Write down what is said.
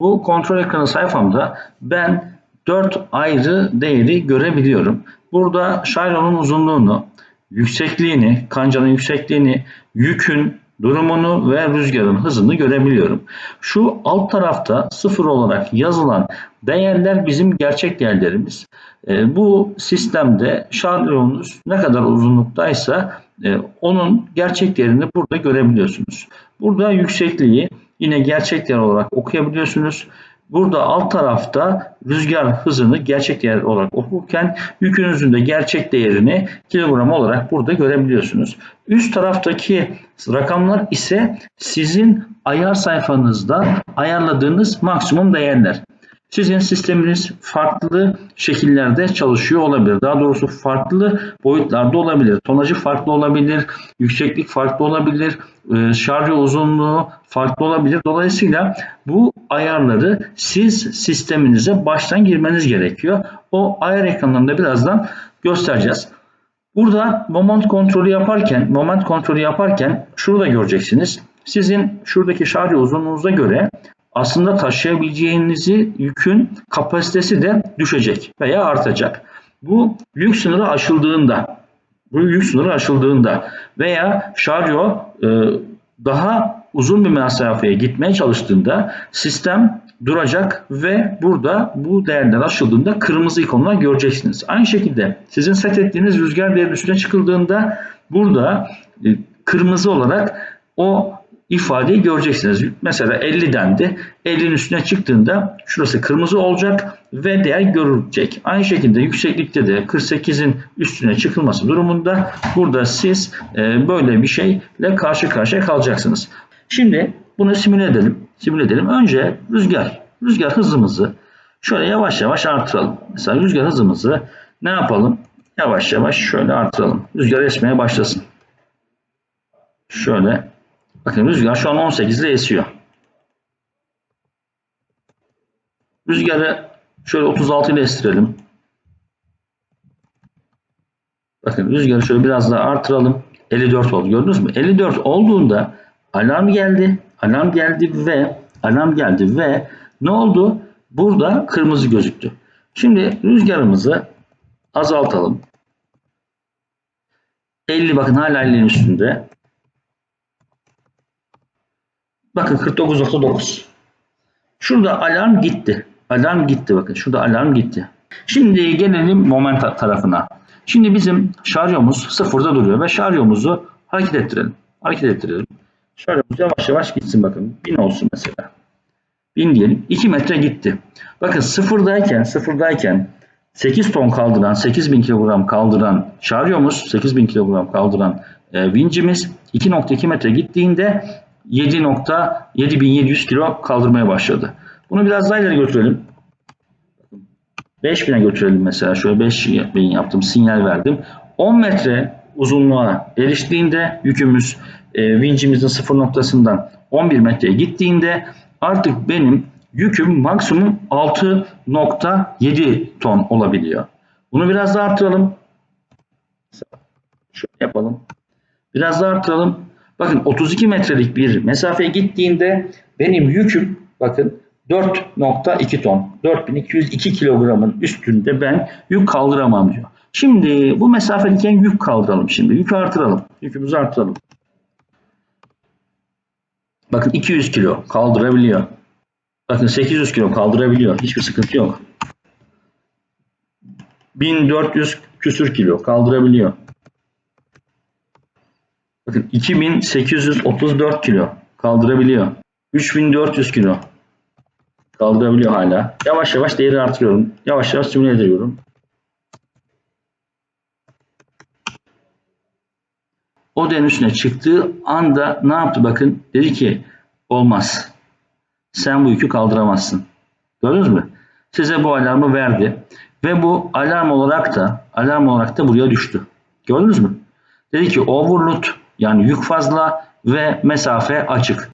Bu kontrol ekranı sayfamda ben 4 ayrı değeri görebiliyorum. Burada şaryonun uzunluğunu, yüksekliğini, kancanın yüksekliğini, yükün durumunu ve rüzgarın hızını görebiliyorum. Şu alt tarafta sıfır olarak yazılan değerler bizim gerçek değerlerimiz. E, bu sistemde şaryonunuz ne kadar uzunluktaysa e, onun gerçek değerini burada görebiliyorsunuz. Burada yüksekliği yine gerçek değer olarak okuyabiliyorsunuz. Burada alt tarafta rüzgar hızını gerçek değer olarak okurken yükünüzün de gerçek değerini kilogram olarak burada görebiliyorsunuz. Üst taraftaki rakamlar ise sizin ayar sayfanızda ayarladığınız maksimum değerler. Sizin sisteminiz farklı şekillerde çalışıyor olabilir. Daha doğrusu farklı boyutlarda olabilir. Tonajı farklı olabilir, yükseklik farklı olabilir, e, şarj uzunluğu farklı olabilir. Dolayısıyla bu ayarları siz sisteminize baştan girmeniz gerekiyor. O ayar ekranlarında birazdan göstereceğiz. Burada moment kontrolü yaparken, moment kontrolü yaparken şurada göreceksiniz. Sizin şuradaki şarj uzunluğunuza göre aslında taşıyabileceğinizi yükün kapasitesi de düşecek veya artacak. Bu yük sınırı aşıldığında, bu yük sınırı aşıldığında veya şaryo e, daha uzun bir mesafeye gitmeye çalıştığında sistem duracak ve burada bu değerler aşıldığında kırmızı ikonlar göreceksiniz. Aynı şekilde sizin set ettiğiniz rüzgar değeri üstüne çıkıldığında burada e, kırmızı olarak o ifadeyi göreceksiniz. Mesela 50 dendi. 50'nin üstüne çıktığında şurası kırmızı olacak ve değer görülecek. Aynı şekilde yükseklikte de 48'in üstüne çıkılması durumunda burada siz e, böyle bir şeyle karşı karşıya kalacaksınız. Şimdi bunu simüle edelim. Simüle edelim. Önce rüzgar. Rüzgar hızımızı şöyle yavaş yavaş artıralım. Mesela rüzgar hızımızı ne yapalım? Yavaş yavaş şöyle artıralım. Rüzgar esmeye başlasın. Şöyle Bakın rüzgar şu an 18 ile esiyor. Rüzgarı şöyle 36 ile estirelim. Bakın rüzgarı şöyle biraz daha artıralım. 54 oldu gördünüz mü? 54 olduğunda alarm geldi. Alarm geldi ve alarm geldi ve ne oldu? Burada kırmızı gözüktü. Şimdi rüzgarımızı azaltalım. 50 bakın hala 50'nin üstünde. Bakın 49.9. Şurada alarm gitti. Alarm gitti bakın. Şurada alarm gitti. Şimdi gelelim moment tarafına. Şimdi bizim şarjomuz sıfırda duruyor ve şarjomuzu hareket ettirelim. Hareket ettirelim. Şarjomuz yavaş yavaş gitsin bakın. 1000 olsun mesela. 1000 diyelim. 2 metre gitti. Bakın sıfırdayken sıfırdayken 8 ton kaldıran 8000 kilogram kaldıran şarjomuz 8000 kilogram kaldıran e, vincimiz 2.2 metre gittiğinde 7.7700 kilo kaldırmaya başladı. Bunu biraz daha ileri götürelim. 5000'e götürelim mesela. Şöyle 5000 yaptım. Sinyal verdim. 10 metre uzunluğa eriştiğinde yükümüz e, vincimizin sıfır noktasından 11 metreye gittiğinde artık benim yüküm maksimum 6.7 ton olabiliyor. Bunu biraz daha arttıralım. Şöyle yapalım. Biraz daha arttıralım. Bakın 32 metrelik bir mesafeye gittiğinde benim yüküm bakın 4.2 ton. 4202 kilogramın üstünde ben yük kaldıramam diyor. Şimdi bu mesafedeyken yük kaldıralım şimdi. Yükü artıralım. Yükümüzü artıralım. Bakın 200 kilo kaldırabiliyor. Bakın 800 kilo kaldırabiliyor. Hiçbir sıkıntı yok. 1400 küsür kilo kaldırabiliyor. Bakın 2834 kilo kaldırabiliyor. 3400 kilo kaldırabiliyor hala. Yavaş yavaş değeri artırıyorum. Yavaş yavaş simüle ediyorum. O den üstüne çıktığı anda ne yaptı bakın. Dedi ki olmaz. Sen bu yükü kaldıramazsın. Gördünüz mü? Size bu alarmı verdi. Ve bu alarm olarak da alarm olarak da buraya düştü. Gördünüz mü? Dedi ki overload yani yük fazla ve mesafe açık.